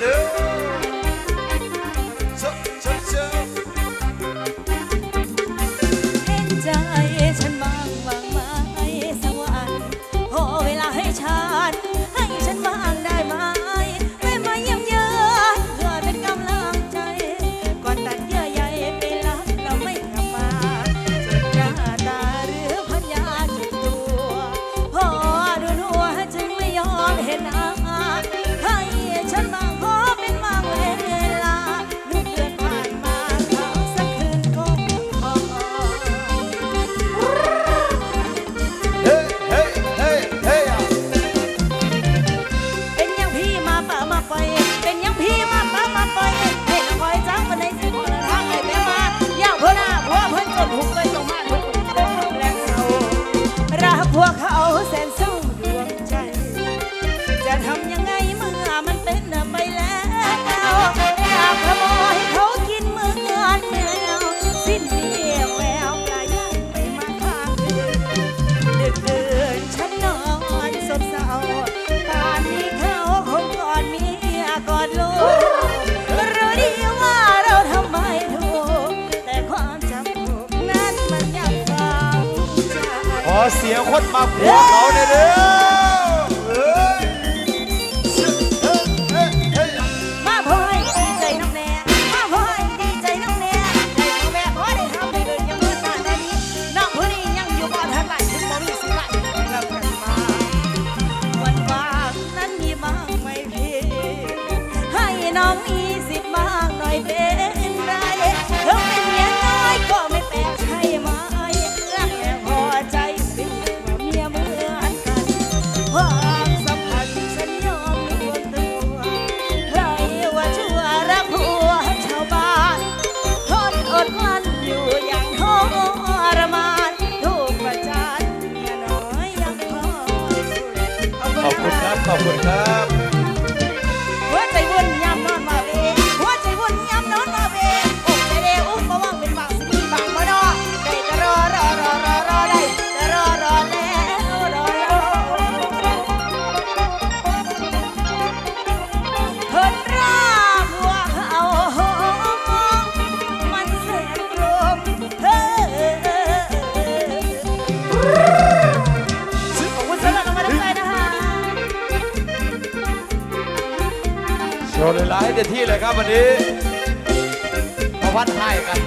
เห็นใจฉันมางวางไม้สวรรค์พอเวลาให้ฉัน rima, palma, ขอเสียคนมาผัวเขาเนี่ยเด้ Kapurka. โชว์เลยไลฟ์เต็มที่เลยครับวันนี้มาวัดไทยกัน